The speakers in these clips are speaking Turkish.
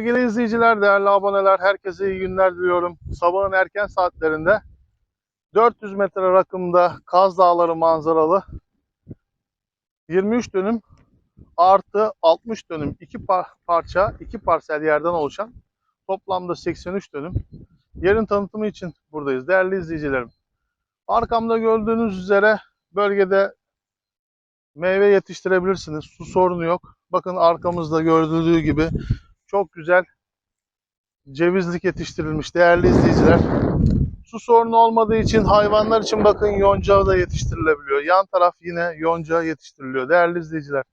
Sevgili izleyiciler, değerli aboneler, herkese iyi günler diliyorum. Sabahın erken saatlerinde 400 metre rakımda Kaz Dağları manzaralı 23 dönüm artı 60 dönüm iki par- parça, iki parsel yerden oluşan toplamda 83 dönüm yerin tanıtımı için buradayız değerli izleyicilerim. Arkamda gördüğünüz üzere bölgede meyve yetiştirebilirsiniz. Su sorunu yok. Bakın arkamızda gördüğü gibi çok güzel cevizlik yetiştirilmiş değerli izleyiciler. Su sorunu olmadığı için hayvanlar için bakın yonca da yetiştirilebiliyor. Yan taraf yine yonca yetiştiriliyor değerli izleyiciler.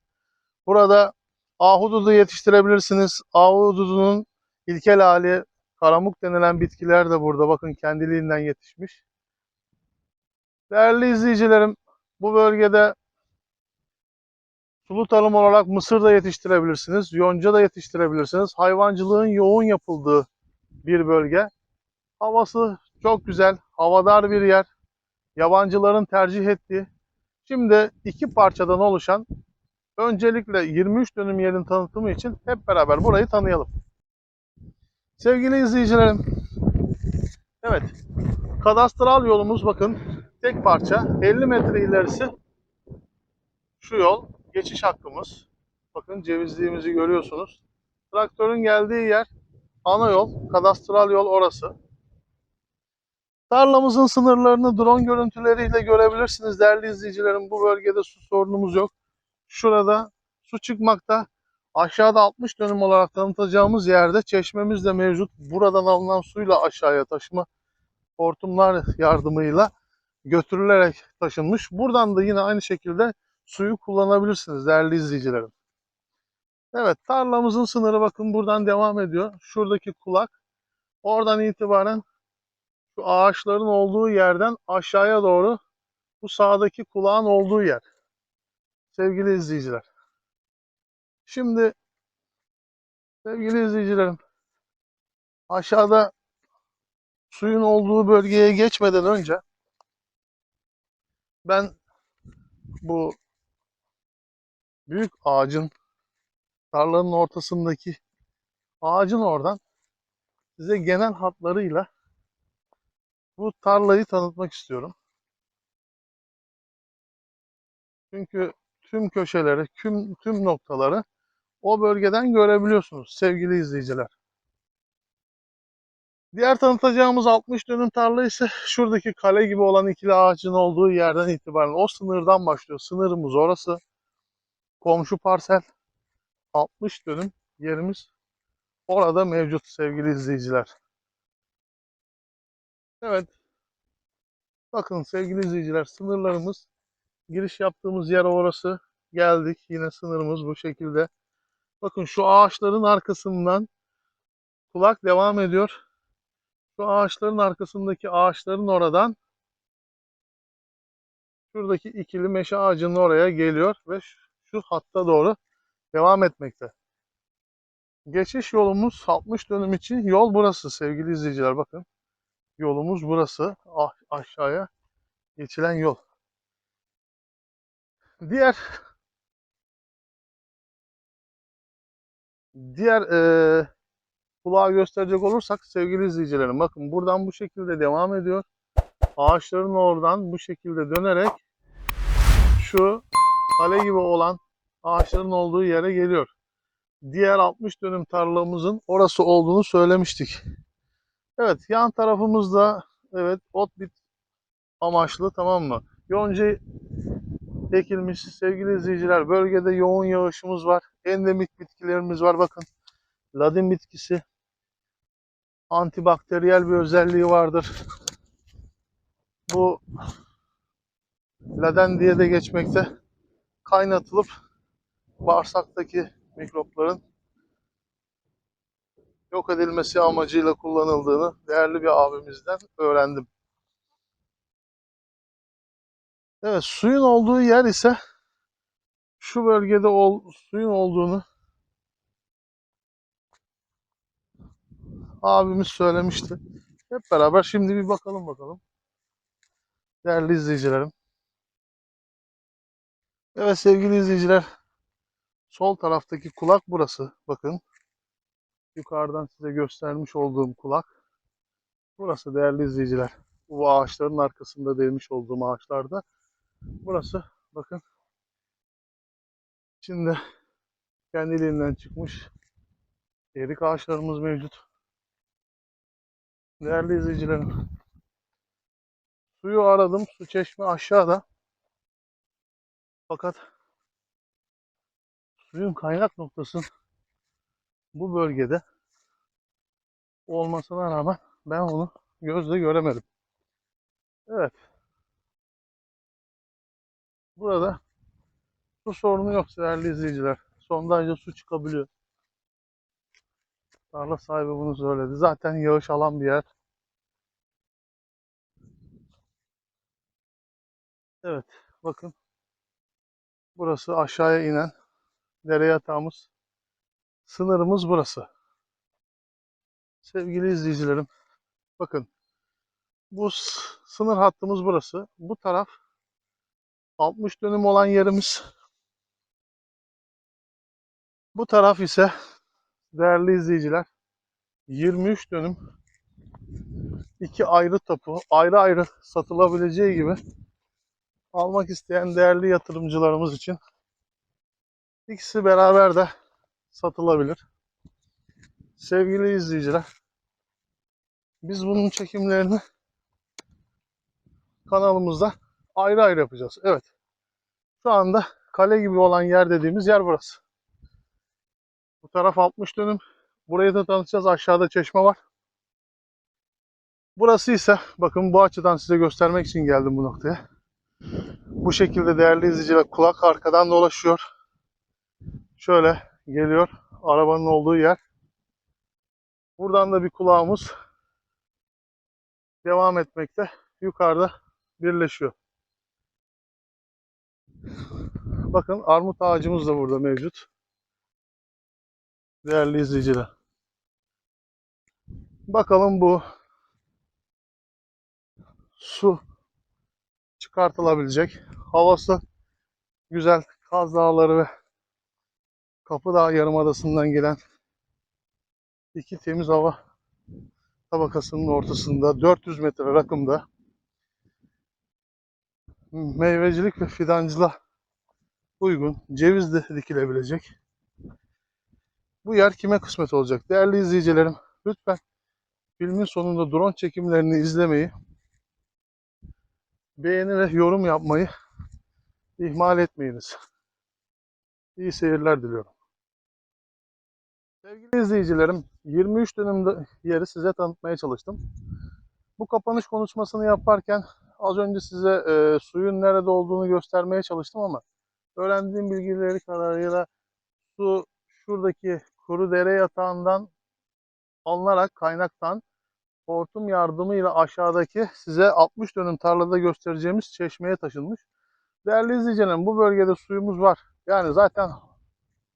Burada ahududu yetiştirebilirsiniz. Ahududunun ilkel hali karamuk denilen bitkiler de burada bakın kendiliğinden yetişmiş. Değerli izleyicilerim bu bölgede Sulu tarım olarak mısır da yetiştirebilirsiniz, yonca da yetiştirebilirsiniz. Hayvancılığın yoğun yapıldığı bir bölge. Havası çok güzel, havadar bir yer. Yabancıların tercih ettiği. Şimdi iki parçadan oluşan öncelikle 23 dönüm yerin tanıtımı için hep beraber burayı tanıyalım. Sevgili izleyicilerim, evet kadastral yolumuz bakın tek parça 50 metre ilerisi şu yol geçiş hakkımız. Bakın cevizliğimizi görüyorsunuz. Traktörün geldiği yer ana yol, kadastral yol orası. Tarlamızın sınırlarını drone görüntüleriyle görebilirsiniz değerli izleyicilerim. Bu bölgede su sorunumuz yok. Şurada su çıkmakta. Aşağıda 60 dönüm olarak tanıtacağımız yerde çeşmemiz de mevcut. Buradan alınan suyla aşağıya taşıma hortumlar yardımıyla götürülerek taşınmış. Buradan da yine aynı şekilde suyu kullanabilirsiniz değerli izleyicilerim. Evet tarlamızın sınırı bakın buradan devam ediyor. Şuradaki kulak. Oradan itibaren şu ağaçların olduğu yerden aşağıya doğru bu sağdaki kulağın olduğu yer. Sevgili izleyiciler. Şimdi sevgili izleyicilerim aşağıda suyun olduğu bölgeye geçmeden önce ben bu büyük ağacın tarlanın ortasındaki ağacın oradan size genel hatlarıyla bu tarlayı tanıtmak istiyorum. Çünkü tüm köşeleri, tüm, tüm noktaları o bölgeden görebiliyorsunuz sevgili izleyiciler. Diğer tanıtacağımız 60 dönüm tarla ise şuradaki kale gibi olan ikili ağacın olduğu yerden itibaren o sınırdan başlıyor. Sınırımız orası komşu parsel 60 dönüm yerimiz orada mevcut sevgili izleyiciler. Evet. Bakın sevgili izleyiciler sınırlarımız giriş yaptığımız yer orası. Geldik yine sınırımız bu şekilde. Bakın şu ağaçların arkasından kulak devam ediyor. Şu ağaçların arkasındaki ağaçların oradan şuradaki ikili meşe ağacının oraya geliyor ve şu hatta doğru devam etmekte. Geçiş yolumuz 60 dönüm için yol burası sevgili izleyiciler bakın. Yolumuz burası ah, aşağıya geçilen yol. Diğer diğer eee kulağı gösterecek olursak sevgili izleyicilerim bakın buradan bu şekilde devam ediyor. Ağaçların oradan bu şekilde dönerek şu kale gibi olan ağaçların olduğu yere geliyor. Diğer 60 dönüm tarlamızın orası olduğunu söylemiştik. Evet yan tarafımızda evet ot bit amaçlı tamam mı? Yonca ekilmiş sevgili izleyiciler. Bölgede yoğun yağışımız var. Endemik bitkilerimiz var bakın. Ladin bitkisi antibakteriyel bir özelliği vardır. Bu laden diye de geçmekte. Kaynatılıp bağırsaktaki mikropların yok edilmesi amacıyla kullanıldığını değerli bir abimizden öğrendim. Evet, suyun olduğu yer ise şu bölgede ol, suyun olduğunu abimiz söylemişti. Hep beraber şimdi bir bakalım bakalım. Değerli izleyicilerim. Evet sevgili izleyiciler. Sol taraftaki kulak burası. Bakın. yukarıdan size göstermiş olduğum kulak. Burası değerli izleyiciler. Bu ağaçların arkasında değmiş olduğum ağaçlarda. Burası bakın. içinde kendiliğinden çıkmış erik ağaçlarımız mevcut. Değerli izleyicilerim. Suyu aradım. Su çeşme aşağıda. Fakat suyun kaynak noktası bu bölgede olmasına rağmen ben onu gözle göremedim. Evet. Burada su sorunu yok değerli izleyiciler. Sondajda su çıkabiliyor. Tarla sahibi bunu söyledi. Zaten yağış alan bir yer. Evet. Bakın. Burası aşağıya inen dere yatağımız. Sınırımız burası. Sevgili izleyicilerim. Bakın. Bu sınır hattımız burası. Bu taraf 60 dönüm olan yerimiz. Bu taraf ise değerli izleyiciler 23 dönüm iki ayrı tapu ayrı ayrı satılabileceği gibi almak isteyen değerli yatırımcılarımız için ikisi beraber de satılabilir. Sevgili izleyiciler biz bunun çekimlerini kanalımızda ayrı ayrı yapacağız. Evet. Şu anda kale gibi olan yer dediğimiz yer burası. Bu taraf 60 dönüm. Burayı da tanıtacağız. Aşağıda çeşme var. Burası ise bakın bu açıdan size göstermek için geldim bu noktaya. Bu şekilde değerli izleyiciler kulak arkadan dolaşıyor. Şöyle geliyor. Arabanın olduğu yer. Buradan da bir kulağımız devam etmekte. Yukarıda birleşiyor. Bakın armut ağacımız da burada mevcut. Değerli izleyiciler. Bakalım bu su çıkartılabilecek. Havası güzel. Kaz Dağları ve Kapıdağ Yarımadası'ndan gelen iki temiz hava tabakasının ortasında 400 metre rakımda meyvecilik ve fidancılığa uygun ceviz de dikilebilecek. Bu yer kime kısmet olacak? Değerli izleyicilerim lütfen filmin sonunda drone çekimlerini izlemeyi, beğeni ve yorum yapmayı ihmal etmeyiniz. İyi seyirler diliyorum. Sevgili izleyicilerim, 23 dönümde yeri size tanıtmaya çalıştım. Bu kapanış konuşmasını yaparken az önce size e, suyun nerede olduğunu göstermeye çalıştım ama öğrendiğim bilgileri kadarıyla su şuradaki kuru dere yatağından alınarak kaynaktan hortum yardımıyla aşağıdaki size 60 dönüm tarlada göstereceğimiz çeşmeye taşınmış. Değerli izleyicilerim bu bölgede suyumuz var. Yani zaten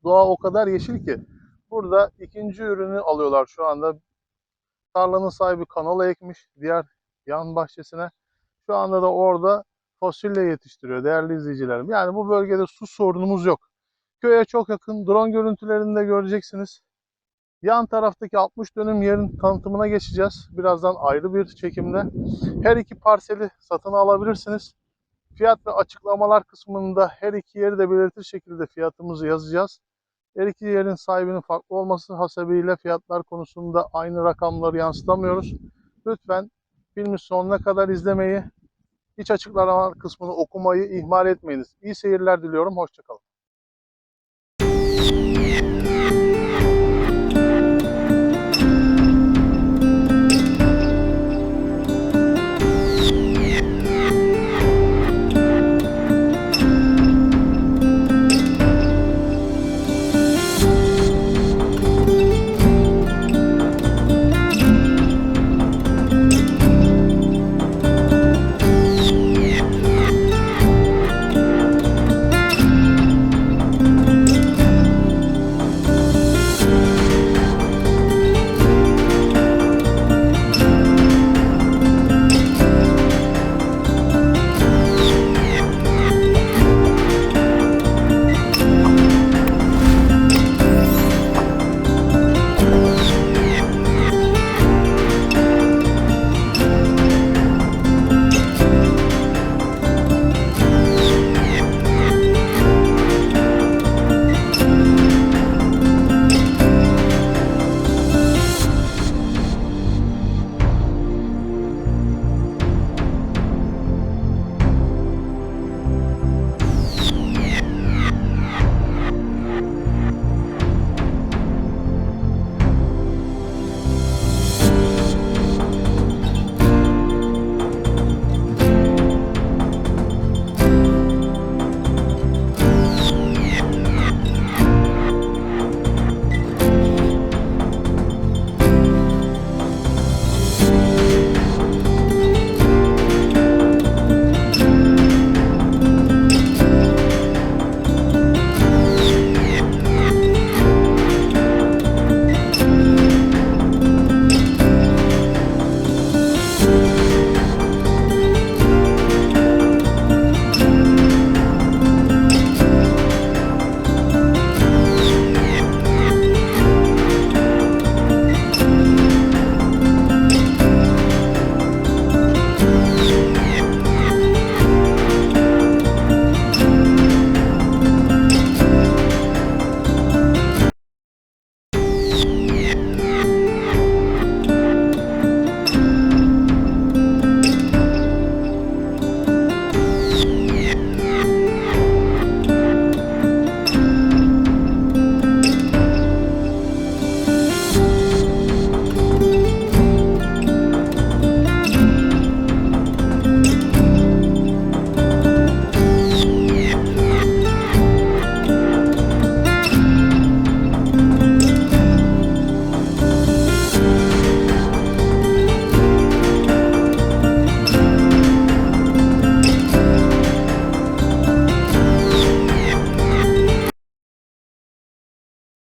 doğa o kadar yeşil ki burada ikinci ürünü alıyorlar şu anda. Tarlanın sahibi kanola ekmiş diğer yan bahçesine. Şu anda da orada fasulye yetiştiriyor değerli izleyicilerim. Yani bu bölgede su sorunumuz yok. Köye çok yakın. Drone görüntülerini de göreceksiniz. Yan taraftaki 60 dönüm yerin tanıtımına geçeceğiz. Birazdan ayrı bir çekimde. Her iki parseli satın alabilirsiniz. Fiyat ve açıklamalar kısmında her iki yeri de belirtir şekilde fiyatımızı yazacağız. Her iki yerin sahibinin farklı olması hasebiyle fiyatlar konusunda aynı rakamları yansıtamıyoruz. Lütfen filmi sonuna kadar izlemeyi, iç açıklamalar kısmını okumayı ihmal etmeyiniz. İyi seyirler diliyorum. Hoşçakalın.